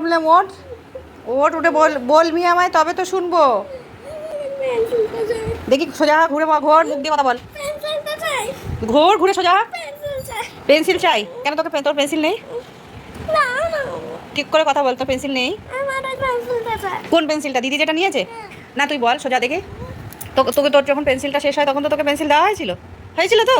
Problem ওট ওট উঠে বল বলবি আমায়, তবে তো শুনব। দেখি, সোজা ঘুরে ঘোর মুখ দিয়ে কথা বল। ঘোর, ঘুরে সোজা। পেন্সিল চাই। কেন তোকে তোর পেন্সিল নেই? ঠিক করে কথা বল, তোর পেন্সিল নেই? কোন পেন্সিলটা? দিদি যেটা নিয়েছে? না, তুই বল, সোজা দেখে। তোকে তোর যখন পেন্সিলটা শেষ হয়, তখন তো তোকে পেন্সিল দেওয়া হয়েছিল। হয়েছিল তো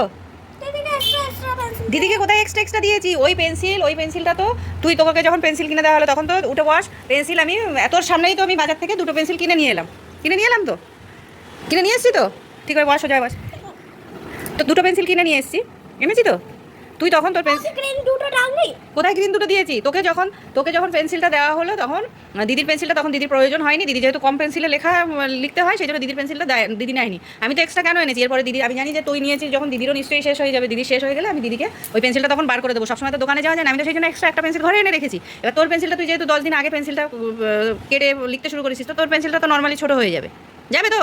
দিদিকে এক্সট্রা এক্সট্রা পেন্সিল দিদিকে কোথায় এক্সট্রা এক্সট্রা দিয়েছি? ওই পেন্সিল ওই পেন্সিলটা তো। তুই তোকে যখন পেন্সিল কিনে দেওয়া হলো, তখন তো উঠে বস পেন্সিল আমি তোর সামনেই তো আমি বাজার থেকে দুটো পেন্সিল কিনে নিয়ে এলাম। কিনে নিয়ে এলাম তো? কিনে নিয়ে এসছি তো? ঠিক আছে, বস, সোজা বস। তো দুটো পেন্সিল কিনে নিয়ে এসছি। এনেছি তো? তুই তখন তোর পেন্সিল কোথায় গ্রিন দুটো দিয়েছি? তোকে যখন তোকে যখন পেন্সিলটা দেওয়া হলো তখন দিদির পেন্সিলটা তখন দিদির প্রয়োজন হয়নি। দিদি যেহেতু কম পেন্সিলে লেখা লিখতে হয় সেই জন্য দিদির পেন্সিলটা দিদি নেয়নি। আমি তো এক্সট্রা কেন এনেছি? এরপরে দিদি আমি জানি যে তুই নিয়েছিস যখন দিদিরও নিশ্চয়ই শেষ হয়ে যাবে। দিদি শেষ হয়ে গেলে আমি দিদিকে ওই পেন্সিলটা তখন বার করে দেবো। সবসময় তো দোকানে যাওয়া যায় না। আমি তো সেই জন্য এক্সট্রা একটা পেন্সিল ঘরে এনে রেখেছি। এবার তোর পেন্সিলটা তুই যেহেতু দশ দিন আগে পেন্সিলটা কেটে লিখতে শুরু করেছিস তো তোর পেন্সিলটা তো নর্মালি ছোট হয়ে যাবে। যাবে তো?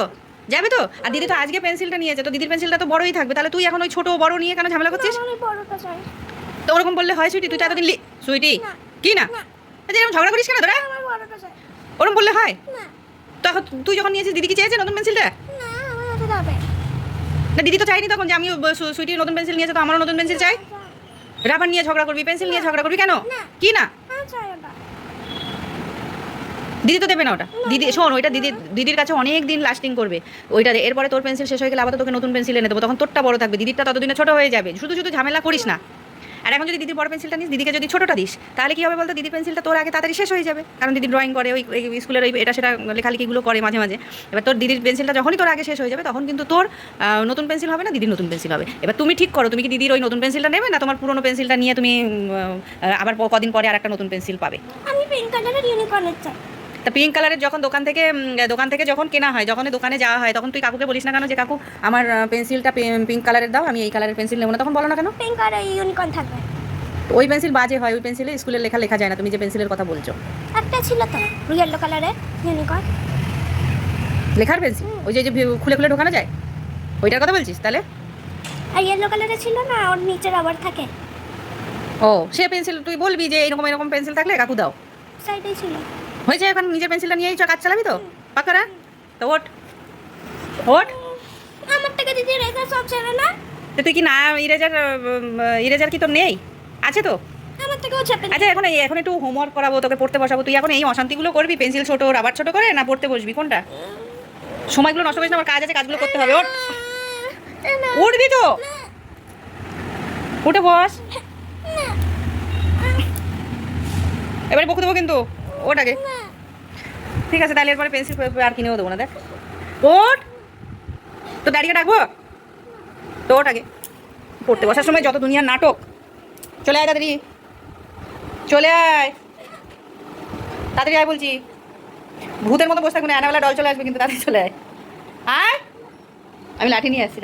যাবে তো? আর দিদি তো আজকে পেন্সিলটা নিয়েছে তো দিদির পেন্সিলটা তো বড়ই থাকবে। তাহলে তুই এখন ওই ছোট বড় নিয়ে কেন ঝামেলা করছিস? তো ওরকম বললে হয় সুইটি? তুই তো এতদিন সুইটি? কি না। আচ্ছা এরকম ঝগড়া করিস কেন তোরা? ওরকম বললে হয়? না। তো এখন তুই যখন নিয়েছিস দিদি কি চেয়েছে নতুন পেন্সিলটা? না দিদি তো চাইনি তখন যে আমি সুইটি নতুন পেন্সিল নিয়েছে তো আমারও নতুন পেন্সিল চাই? রাবার নিয়ে ঝগড়া করবি পেন্সিল নিয়ে ঝগড়া করবি কেন। কি না? দিদি তো দেবে না ওটা। দিদি, শোন, ওইটা দিদি, দিদির কাছে অনেক দিন লাস্টিং করবে। ওইটা। এরপরে তোর পেন্সিল শেষ হয়ে গেলে আবার তোকে নতুন পেন্সিল এনে দেবো। তখন তোরটা বড় থাকবে। দিদিরটা ততদিনে ছোট হয়ে যাবে। শুধু শুধু ঝামেলা করিস না। আর এখন যদি দিদির বড় পেন্সিলটা নিস, দিদিকে যদি ছোটটা দিস, তাহলে কি হবে বলতো? দিদি পেন্সিলটা তোর আগে তাড়াতাড়ি শেষ হয়ে যাবে। কারণ দিদি ড্রয়িং করে, ওই স্কুলের ওই এটা সেটা লেখালেখিগুলো করে মাঝে মাঝে। এবার তোর দিদির পেন্সিলটা যখনই তোর আগে শেষ হয়ে যাবে, তখন কিন্তু তোর নতুন পেন্সিল হবে না, দিদির নতুন পেন্সিল হবে। এবার তুমি ঠিক করো, তুমি কি দিদির ওই নতুন পেন্সিলটা নেবে না তোমার পুরনো পেন্সিলটা নিয়ে তুমি আবার কদিন পরে আর একটা নতুন পেন্সিল পাবে? আমি পিঙ্ক কালারের ইউনিকর্নের চাই। তা পিঙ্ক কালারের যখন দোকান থেকে দোকান থেকে যখন কেনা হয় যখন দোকানে যাওয়া হয় তখন তুই কাকুকে বলিস না কেন যে কাকু আমার পেন্সিলটা পিঙ্ক কালারের দাও আমি এই কালারের পেন্সিল নেব না। তখন বলো না কেন? পিঙ্ক আর ইউনিকর্ন থাকবে। ওই পেন্সিল বাজে হয় ওই পেন্সিলে স্কুলের লেখা লেখা যায় না তুমি যে পেন্সিলের কথা বলছো। একটা ছিল তো ইয়েলো কালারের ইউনিকর্ন লেখার পেন্সিল ওই যে খুলে খুলে ঢোকানো যায়? ওইটার কথা বলছিস তাহলে? আর ইয়েলো কালারের ছিল না ওর নিচে রাবার থাকে। ও সে পেন্সিল তুই বলবি যে এরকম এরকম পেন্সিল থাকলে কাকু দাও। সাইডেই ছিল। হয়েছে এখন নিজের পেন্সিলটা নিয়েই চ কাজ চালাবি তো? পাকারা তো ওট ওট আমার থেকে দিদি রেখে সব ছেড়ে না। তো তুই কি না ইরেজার ইরেজার কি তোর নেই? আছে তো? আমার থেকেও আচ্ছা এখন এই এখন একটু হোমওয়ার্ক করাবো তোকে পড়তে বসাবো। তুই এখন এই অশান্তিগুলো করবি পেন্সিল ছোট রাবার ছোট করে না পড়তে বসবি? কোনটা? সময়গুলো নষ্ট করিস না আমার কাজ আছে কাজগুলো করতে হবে। ওঠ। উঠবি তো? উঠে বস। এবারে বকে দেবো কিন্তু। ওটাকে ঠিক আছে, তাহলে এরপরে পেন্সিল আর কিনেও দেবো না, দেখ। ওঠ! তো দাঁড়িয়ে ডাকবো? তো ওটাকে পড়তে বসার সময় যত দুনিয়ার নাটক। চলে আয় তাড়াতাড়ি। চলে আয়। তাড়াতাড়ি আয় বলছি। ভূতের মতো বসে থাকবে না অ্যানাবেলা ডল চলে আসবে কিন্তু তাড়াতাড়ি চলে আয়। আয়! আমি লাঠি নিয়ে আসছি।